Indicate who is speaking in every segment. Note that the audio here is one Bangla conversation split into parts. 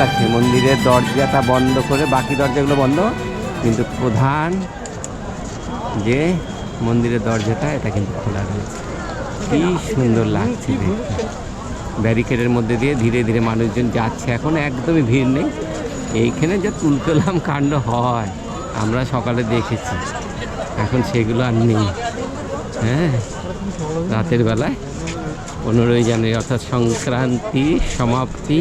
Speaker 1: লাগছে। মন্দিরের দরজাটা বন্ধ করে বাকি দরজাগুলো বন্ধ। কিন্তু প্রধান যে মন্দিরের দরজাটা, এটা কিন্তু খোলা রয়েছে। কি সুন্দর লাগছে দেখতে। ব্যারিকেডের মধ্যে দিয়ে ধীরে ধীরে মানুষজন যাচ্ছে। এখন একদমই ভিড় নেই। এইখানে যা তুলতলাম কাণ্ড হয়, আমরা সকালে দেখেছি। এখন সেগুলো আর নেই। হ্যাঁ রাতের বেলায় পনেরোই জানুয়ারি অর্থাৎ সংক্রান্তি, সমাপ্তি।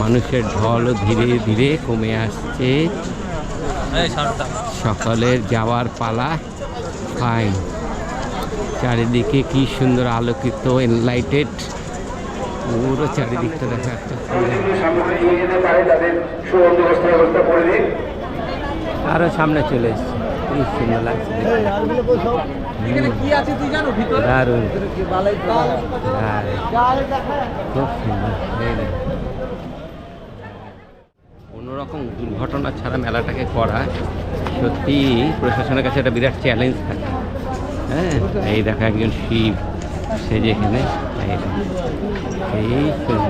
Speaker 1: মানুষের ঢলও ধীরে ধীরে কমে আসছে। সকলের যাওয়ার পালা ফাইন চারিদিকে কি সুন্দর আলোকিত এনলাইটেড পুরো চারিদিকটা দেখা
Speaker 2: দিন
Speaker 1: আরও সামনে চলে এসছে। কি সুন্দর লাগছে দারুণ। খুব সুন্দর। রকম দুর্ঘটনা ছাড়া মেলাটাকে করা সত্যি প্রশাসনের কাছে একটা বিরাট চ্যালেঞ্জ থাকে। হ্যাঁ এই দেখো একজন শিব সেজে এখানে এই শিব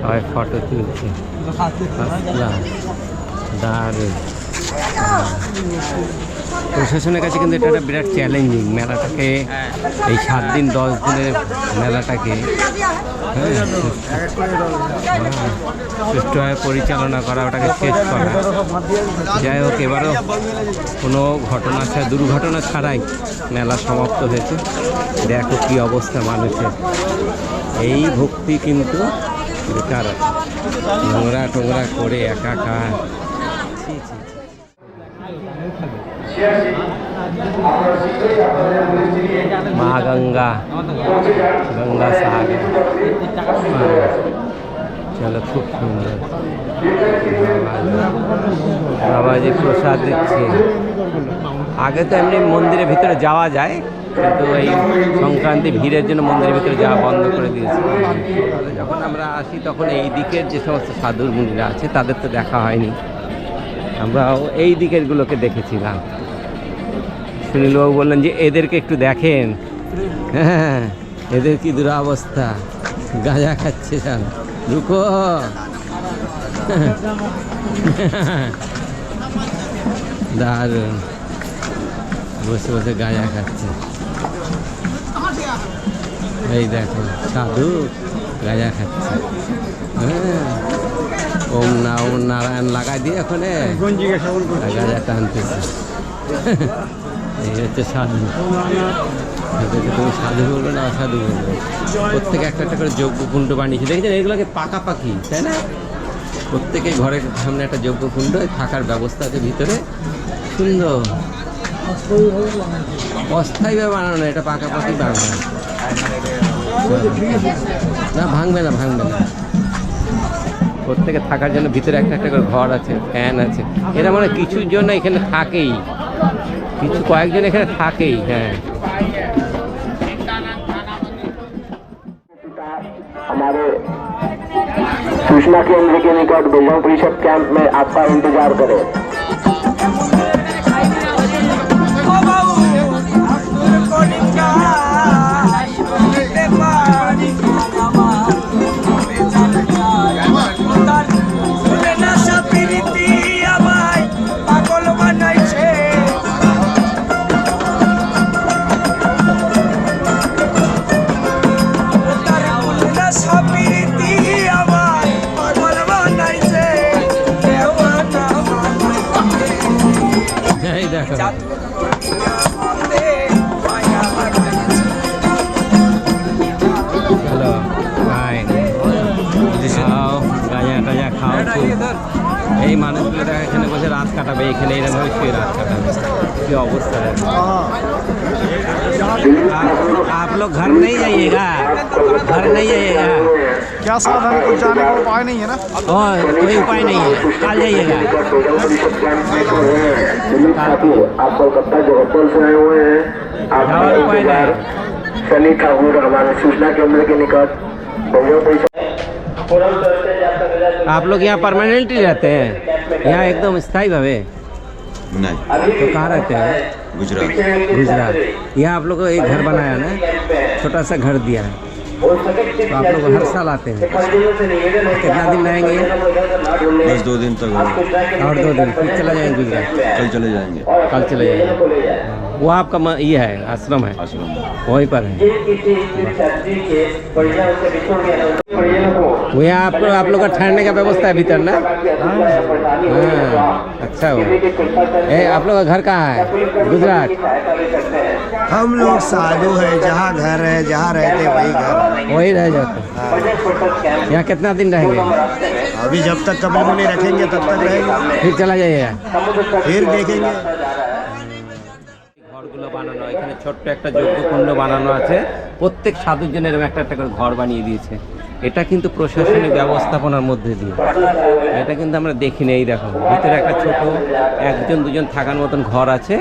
Speaker 1: সবাই ফটো তুলছে। দারুণ। প্রশাসনের কাছে কিন্তু এটা একটা বিরাট চ্যালেঞ্জিং মেলাটাকে, এই সাত দিন, দশ দিনের মেলাটাকে। হ্যাঁ সুষ্ঠুভাবে পরিচালনা করা, ওটাকে শেষ করা। যাই হোক, এবারও কোনো ঘটনা ছাড়া, দুর্ঘটনা ছাড়াই মেলা সমাপ্ত হয়েছে। দেখো কি অবস্থা মানুষের। এই ভক্তি কিন্তু বেকার নোংরা টোংরা করে একাকার মা গঙ্গা গঙ্গা সাগর চলো খুব সুন্দর। বাবাজি প্রসাদ দিচ্ছে। আগে তো এমনি মন্দিরের ভিতরে যাওয়া যায়, কিন্তু এই সংক্রান্তি ভিড়ের জন্য মন্দিরের ভিতরে যাওয়া বন্ধ করে দিয়েছে। যখন আমরা আসি, তখন এই দিকের যে সমস্ত সাধুর মুনিরা আছে, তাদের তো দেখা হয়নি। আমরাও এই দিকেরগুলোকে দেখেছিলাম। সুনীলবাবু বললেন যে এদেরকে একটু দেখেন। হ্যাঁ এদের কি দুরাবস্থা। গাঁজা খাচ্ছে সান রুকো দারুণ। বসে বসে গাঁজা খাচ্ছে। এই দেখো সাধু গাঁজা খাচ্ছে। হ্যাঁ। ওম না ওম নারায়ণ লাগাই দিয়ে ওখানে গাঁজা টানতেছে। এই হচ্ছে সাধু তুমি সাধু বলবে না অসাধু বলবে প্রত্যেকে একটা একটা করে যজ্ঞ কুণ্ড বানিয়েছে দেখেছেন এগুলোকে পাকাপাকি তাই না প্রত্যেকে ঘরের সামনে একটা যজ্ঞ কুণ্ড থাকার ব্যবস্থা আছে ভিতরে সুন্দর অস্থায়ীভাবে বানানো না, এটা পাকাপাকি বানানো না ভাঙবে না ভাঙবে না প্রত্যেকে থাকার জন্য ভিতরে একটা একটা করে ঘর আছে ফ্যান আছে। এরা মানে কিছুর জন্য এখানে থাকেই। কিছু কয়েকজন এখানে থাকেই হ্যাঁ
Speaker 2: हमारे सूचना केंद्र के निकट बजरंग परिषद कैंप में आपका इंतजार करें
Speaker 1: এই মানুষগুলো দেখা এখানে বসে রাত কাটাবে এখানে এরকম ভাবে শুয়ে রাত কাটাবে কি অবস্থা দেখো। आप, आप लोग घर नहीं जाइएगा घर नहीं जाइएगा
Speaker 3: क्या साधन है कुछ जाने का उपाय नहीं है ना
Speaker 1: और कोई उपाय नहीं है कल जाइएगा
Speaker 2: आप कोलकाता जबलपुर से आए हुए हैं आपका
Speaker 1: और उपाय
Speaker 2: इंतजार
Speaker 1: नहीं।
Speaker 2: शनि ठाकुर हमारे सूचना केंद्र के निकट बजरंग परिषद
Speaker 1: आप लोग यहाँ परमानेंटली रहते हैं? यहाँ एकदम स्थायी भावे?
Speaker 4: नहीं।
Speaker 1: तो कहाँ रहते हैं?
Speaker 4: गुजरात।
Speaker 1: गुजरात। यहाँ आप लोग को एक घर बनाया ना? छोटा सा घर दिया है। तो आप लोग हर साल आते हैं। कितना दिन रहेंगे?
Speaker 4: बस दो दिन तक
Speaker 1: और दो दिन। फिर चला जाएँगे गुजरात?
Speaker 4: कल चले जाएँगे।
Speaker 1: कल चले जाएँगे। वो आपका म- ये है आश्रम है?
Speaker 4: आश्रम।
Speaker 1: वहीं पर है। वो यहाँ आपको आप लोग का ठहरने का व्यवस्था है भीतर ना हाँ अच्छा हो ए, आप लोग का घर कहाँ है गुजरात
Speaker 5: हम लोग साधु है जहाँ घर है जहाँ रहते वही घर
Speaker 1: वही रह जाते यहाँ कितना दिन रहेंगे
Speaker 5: अभी जब तक कमरे में नहीं रखेंगे तब तक रहेंगे
Speaker 1: फिर चला जाइएगा
Speaker 5: फिर देखेंगे
Speaker 1: ঘরগুলো বানানো এখানে ছোট্ট একটা যজ্ঞ কুণ্ড বানানো আছে প্রত্যেক সাধুর জন্য এরকম একটা একটা করে ঘর বানিয়ে দিয়েছে এটা কিন্তু প্রশাসনিক ব্যবস্থাপনার মধ্যে দিয়ে এটা কিন্তু আমরা দেখিনি এই দেখো ভিতরে একটা ছোট একজন দুজন থাকার মতন ঘর আছে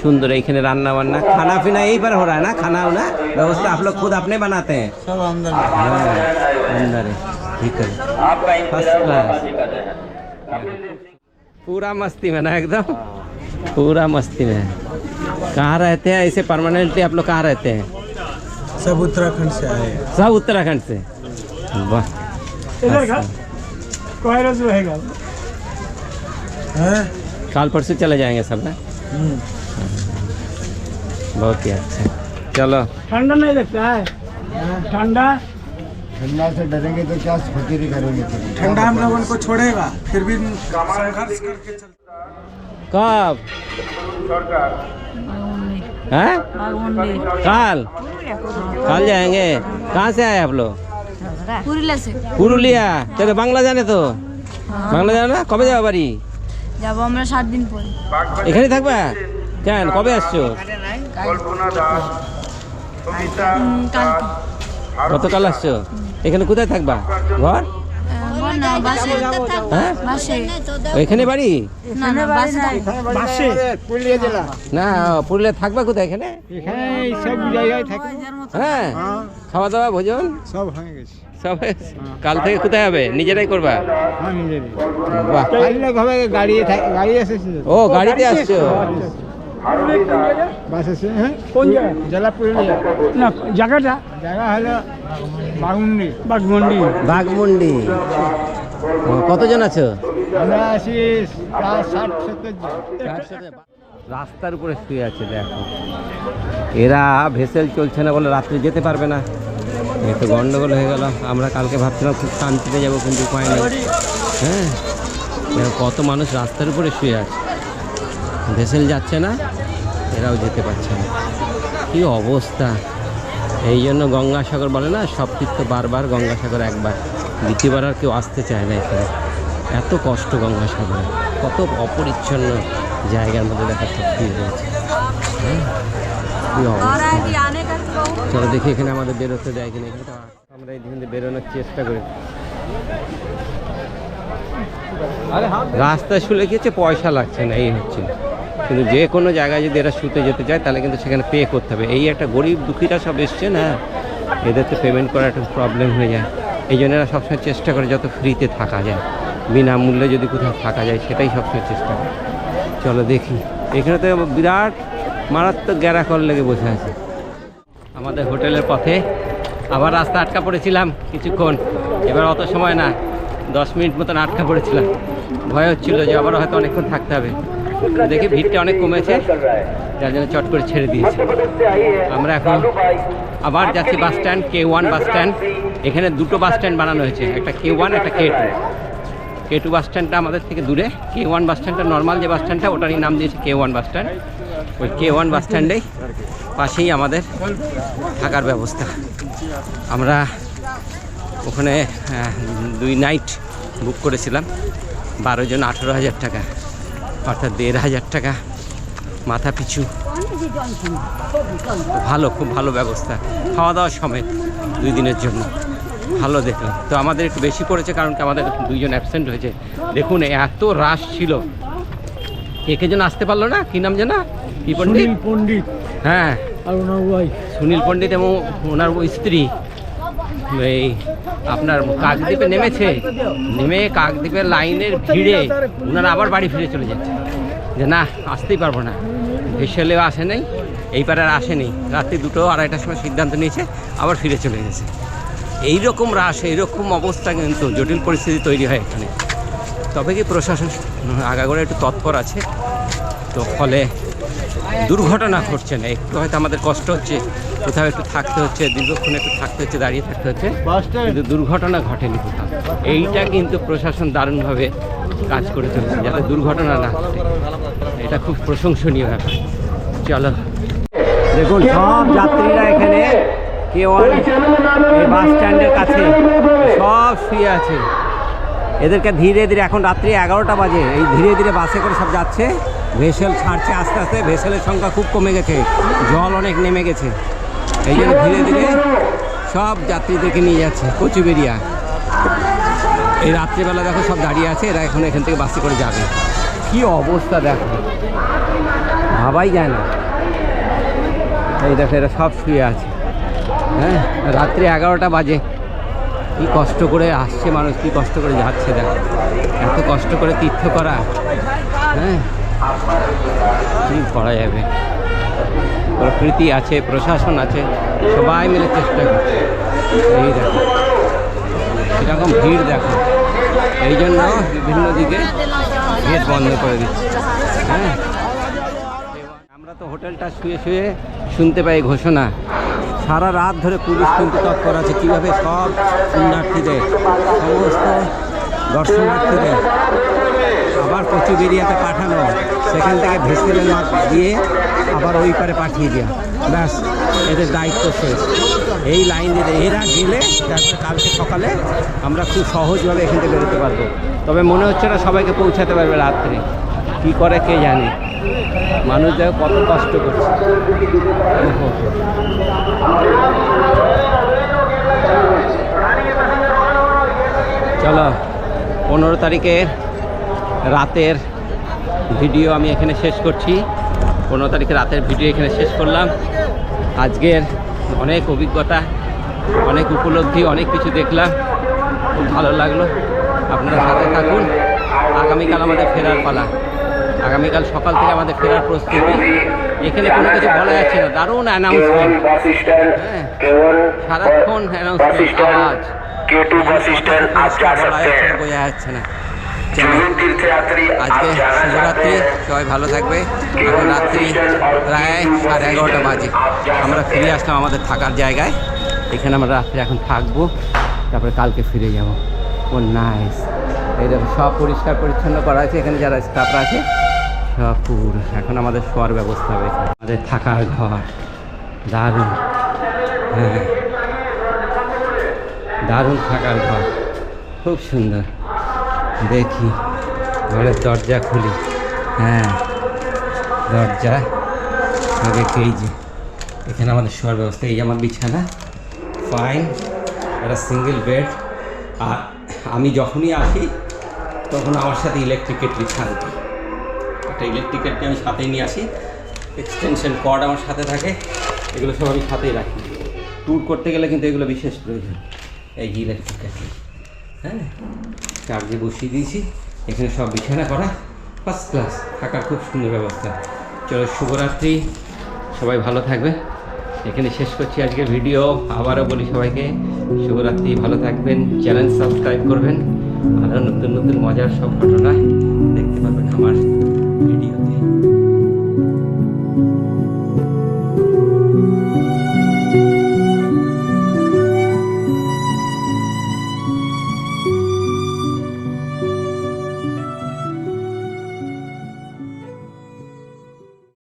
Speaker 1: সুন্দর এইখানে রান্না বান্না খানা পিনা এই पर हो रहा है ना खाना वाना व्यवस्था आप लोग खुद अपने बनाते हैं
Speaker 5: सब अंदर
Speaker 1: हाँ, अंदर है भीतर फर्स्ट क्लास पूरा मस्ती में ना एकदम पूरा मस्ती में कहाँ रहते हैं ऐसे परमानेंटली आप लोग कहाँ रहते हैं
Speaker 5: सब उत्तराखंड से आए
Speaker 1: सब उत्तराखंड से বাহ इधर
Speaker 5: अच्छा।
Speaker 1: खा परसों चले जाएँगे सब ना? हम्म। बहुत ही अच्छा। चलो।
Speaker 6: ठंडा नहीं लगता है। ठंडा।
Speaker 5: ठंडा से डरेंगे तो क्या फकीरी करेंगे? ठंडा हम लोगों को छोड़ेगा फिर भी संघर्ष करके
Speaker 1: कब? सरकार काल? हाँ। कल जाएँगे। कहाँ से आए आप लोग? পুরুলিয়া তাহলে বাংলা জানে তো? বাংলা জানো না? কবে যাব বাড়ি?
Speaker 7: যাব আমরা সাত দিন পরে।
Speaker 1: এখানে থাকবা? কেন? কবে আসছো? গতকাল আসছো? এখানে কোথায় থাকবা? ঘর? হ্যাঁ? এখানে বাড়ি
Speaker 7: না
Speaker 6: পুরুলিয়া
Speaker 1: থাকবে কোথায় এখানে?
Speaker 6: সব জায়গায় হ্যাঁ?
Speaker 1: হ্যাঁ। খাওয়া দাওয়া ভোজন?
Speaker 5: সব হয়ে গেছে।
Speaker 1: সব হ্যাঁ। কাল থেকে কোথায় হবে? নিজেরাই করবা? বাহ।
Speaker 6: গাড়ি গাড়ি
Speaker 1: ও গাড়িতে আসছো।
Speaker 6: বাস হ্যাঁ? কোন জায়গা? জেলা পুরুলিয়া না জায়গাটা? জায়গা হলো বাগুন্ডি বাগমন্ডি
Speaker 1: বাঘমুন্ডি। কতজন আছো?
Speaker 6: আমরা আছি ষাট সত্তর
Speaker 1: রাস্তার উপরে শুয়ে আছে দেখো। এরা ভেসেল চলছে না বলে রাত্রে যেতে পারবে না। একটু তো গন্ডগোল হয়ে গেল। আমরা কালকে ভাবছিলাম খুব শান্তিতে যাব কিন্তু উপায় নেই। হ্যাঁ? কত মানুষ রাস্তার উপরে শুয়ে আছে। ভেসেল যাচ্ছে না, এরাও যেতে পারছে না। কি অবস্থা? এই জন্য গঙ্গাসাগর বলে না, সব তীর্থ বারবার গঙ্গাসাগর একবার। দ্বিতীয়বার আর কেউ আসতে চায় না এখানে। এত কষ্ট গঙ্গাসাগরে। কত অপরিচ্ছন্ন জায়গার মধ্যে দেখা সত্যি রয়েছে হ্যাঁ? চলো দেখি এখানে আমাদের বেরোতে দেয় কিনা। এখানে আমরা এই দিকে বেরোনোর চেষ্টা করি। রাস্তায় শুলে হচ্ছে পয়সা লাগছে না, এই হচ্ছে। কিন্তু যে কোনো জায়গায় যদি এরা শুতে যেতে চায়, তাহলে কিন্তু সেখানে পে করতে হবে। এই একটা গরিব দুঃখীরা সব এসছে না? এদের তো পেমেন্ট করা একটা প্রবলেম হয়ে যায়। এই জন্য এরা সবসময় চেষ্টা করে যত ফ্রিতে থাকা যায়। বিনামূল্যে যদি কোথাও থাকা যায়, সেটাই সবসময় চেষ্টা করে। চলো দেখি। এখানে তো বিরাট মারাত্মক গ্যারাকল লেগে বসে আছে। আমাদের হোটেলের পথে আবার রাস্তা আটকা পড়েছিলাম কিছুক্ষণ। এবার অত সময় না, দশ মিনিট মতন আটকা পড়েছিলাম। ভয় হচ্ছিল যে আবার হয়তো অনেকক্ষণ থাকতে হবে। দেখি, ভিড়টা অনেক কমেছে, যার জন্য চট করে ছেড়ে দিয়েছে। আমরা এখন আবার যাচ্ছি বাস স্ট্যান্ড কে ওয়ান বাস স্ট্যান্ড। এখানে দুটো বাস স্ট্যান্ড বানানো হয়েছে, একটা কে ওয়ান একটা কে টু কে টু বাস স্ট্যান্ডটা আমাদের থেকে দূরে। কে ওয়ান বাস স্ট্যান্ডটা নর্মাল যে বাস স্ট্যান্ডটা, ওটারই নাম দিয়েছে কে ওয়ান বাস স্ট্যান্ড। ওই কে ওয়ান বাস স্ট্যান্ডেই পাশেই আমাদের থাকার ব্যবস্থা। আমরা ওখানে দুই নাইট বুক করেছিলাম, বারো জন আঠেরো হাজার টাকা। অর্থাৎ দেড় হাজার টাকা মাথা পিছু। ভালো খুব ভালো ব্যবস্থা। খাওয়া দাওয়া সমেত দুই দিনের জন্য। ভালো দেখলাম। তো আমাদের একটু বেশি পড়েছে কারণ কি আমাদের দুইজন অ্যাবসেন্ট হয়েছে। দেখুন এত রাশ ছিল। কে কে যেন আসতে পারল না? কি নাম যেন কি পণ্ডিত?
Speaker 6: পণ্ডিত।
Speaker 1: হ্যাঁ।
Speaker 6: আর ওনার
Speaker 1: সুনীল পণ্ডিত এবং ওনার স্ত্রী। এই আপনার কাকদ্বীপে নেমেছে, নেমে কাকদ্বীপের লাইনের ভিড়ে ওনারা আবার বাড়ি ফিরে চলে যাচ্ছে। যে না, আসতেই পারব না। ভেসেলেও আসে নাই, এই পারে আর আসেনি রাত্রি দুটো আড়াইটার সময় সিদ্ধান্ত নিয়েছে, আবার ফিরে চলে গেছে। এই রকম রাস এইরকম অবস্থা কিন্তু জটিল পরিস্থিতি তৈরি হয় এখানে। তবে কি প্রশাসন আগাগোড়া একটু তৎপর আছে? তো ফলে দুর্ঘটনা ঘটছে না। একটু হয়তো আমাদের কষ্ট হচ্ছে। কোথাও একটু থাকতে হচ্ছে, দীর্ঘক্ষণ একটু থাকতে হচ্ছে, দাঁড়িয়ে থাকতে হচ্ছে, কিন্তু দুর্ঘটনা ঘটেনি কোথাও। এইটা কিন্তু প্রশাসন দারুণভাবে কাজ করে চলেছে, যাতে দুর্ঘটনা না ঘটে। এটা খুব প্রশংসনীয় ব্যাপার। চলো। দেখুন, সব যাত্রীরা এখানে কেউ এই বাস স্ট্যান্ডের কাছে সব শুয়ে আছে। এদেরকে ধীরে ধীরে, এখন রাত্রি এগারোটা বাজে, এই ধীরে ধীরে বাসে করে সব যাচ্ছে। ভেসেল ছাড়ছে, আস্তে আস্তে ভেসেলের সংখ্যা খুব কমে গেছে, জল অনেক নেমে গেছে। এই জন্য ধীরে ধীরে সব যাত্রীদেরকে নিয়ে যাচ্ছে কচুবেরিয়া এই রাত্রিবেলা দেখো সব দাঁড়িয়ে আছে, এরা এখন এখান থেকে বাসে করে যাবে। কি অবস্থা দেখো। ভাবাই যায় না। এই দেখো, এরা সব শুয়ে আছে। হ্যাঁ রাত্রি এগারোটা বাজে। কি কষ্ট করে আসছে মানুষ, কি কষ্ট করে যাচ্ছে দেখো। এত কষ্ট করে তীর্থ করা। হ্যাঁ কি করা যাবে? প্রকৃতি আছে, প্রশাসন আছে, সবাই মিলে চেষ্টা করছে। এই দেখো কীরকম ভিড় দেখো। এই জন্য বিভিন্ন দিকে গেট বন্ধ করে দিচ্ছে। হ্যাঁ? আমরা তো হোটেলটা শুয়ে শুয়ে শুনতে পাই ঘোষণা। সারা রাত ধরে পুলিশ কিন্তু তৎপর আছে, কীভাবে সব পুণ্যার্থীদের, সমস্ত দর্শনার্থীদের আবার কচুবেরিয়াতে পাঠানো, সেখান থেকে ভেসেলের মাঠ দিয়ে আবার ওই পারে পাঠিয়ে দেওয়া ব্যাস, এদের দায়িত্ব শেষ। এই লাইন দিয়ে এরা গেলে কালকে সকালে আমরা খুব সহজভাবে এখান থেকে বেরোতে পারব। তবে মনে হচ্ছে না সবাইকে পৌঁছাতে পারবে রাত্রে। কী করে কে জানে? মানুষ দেখো কত কষ্ট করছে। চলো, পনেরো তারিখে রাতের ভিডিও আমি এখানে শেষ করছি। পনেরো তারিখে রাতের ভিডিও এখানে শেষ করলাম। আজকের অনেক অভিজ্ঞতা অনেক উপলব্ধি অনেক কিছু দেখলাম। খুব ভালো লাগল। আপনারা সাথে থাকুন। আগামীকাল আমাদের ফেরার পালা। আগামীকাল সকাল থেকে আমাদের ফেরার প্রস্তুতি। এখানে কোনো কিছু বলা যাচ্ছে না। দারুণ অ্যানাউন্সমেন্ট হ্যাঁ সারাক্ষণ অ্যানাউন্সমেন্ট আওয়াজ বোঝা যাচ্ছে না।
Speaker 2: চ্যানেল
Speaker 1: আজকে শিবরাত্রি সবাই ভালো থাকবে। এখন রাত্রি প্রায় সাড়ে এগারোটা বাজে। আমরা ফিরে আসলাম আমাদের থাকার জায়গায়। এখানে আমরা রাত্রে এখন থাকব। তারপরে কালকে ফিরে যাব। ও নাইস এই দেখো সব পরিষ্কার পরিচ্ছন্ন করা আছে। এখানে যারা স্টাফরা আছে সব পুকুর এখন আমাদের শোয়ার ব্যবস্থা রয়েছে আমাদের থাকার ঘর। দারুণ। হ্যাঁ। দারুণ থাকার ঘর। খুব সুন্দর। দেখি ঘরের দরজা খুলি। হ্যাঁ দরজা। দেখি এই যে, এখানে আমাদের শোয়ার ব্যবস্থা, এই আমার বিছানা। ফাইন একটা সিঙ্গেল বেড আর আমি যখনই আসি, তখন আমার সাথে ইলেকট্রিক কেটলি থাকবে একটা ইলেকট্রিক কেটলি আমি সাথেই নিয়ে আসি। এক্সটেনশন কর্ড আমার সাথে থাকে। এগুলো সব আমি সাথেই রাখি। ট্যুর করতে গেলে কিন্তু এগুলো বিশেষ প্রয়োজন। এই ইলেকট্রিক কেটলি হ্যাঁ? চার্জে বসিয়ে দিয়েছি। এখানে সব বিছানা করা। ফার্স্ট ক্লাস থাকার খুব সুন্দর ব্যবস্থা। চলো, শুভরাত্রি। সবাই ভালো থাকবে। এখানে শেষ করছি আজকে ভিডিও আবারও বলি সবাইকে, শুভরাত্রি, ভালো থাকবেন। চ্যানেল সাবস্ক্রাইব করবেন। আরও নতুন নতুন, মজার সব ঘটনা দেখতে পাবেন আমার।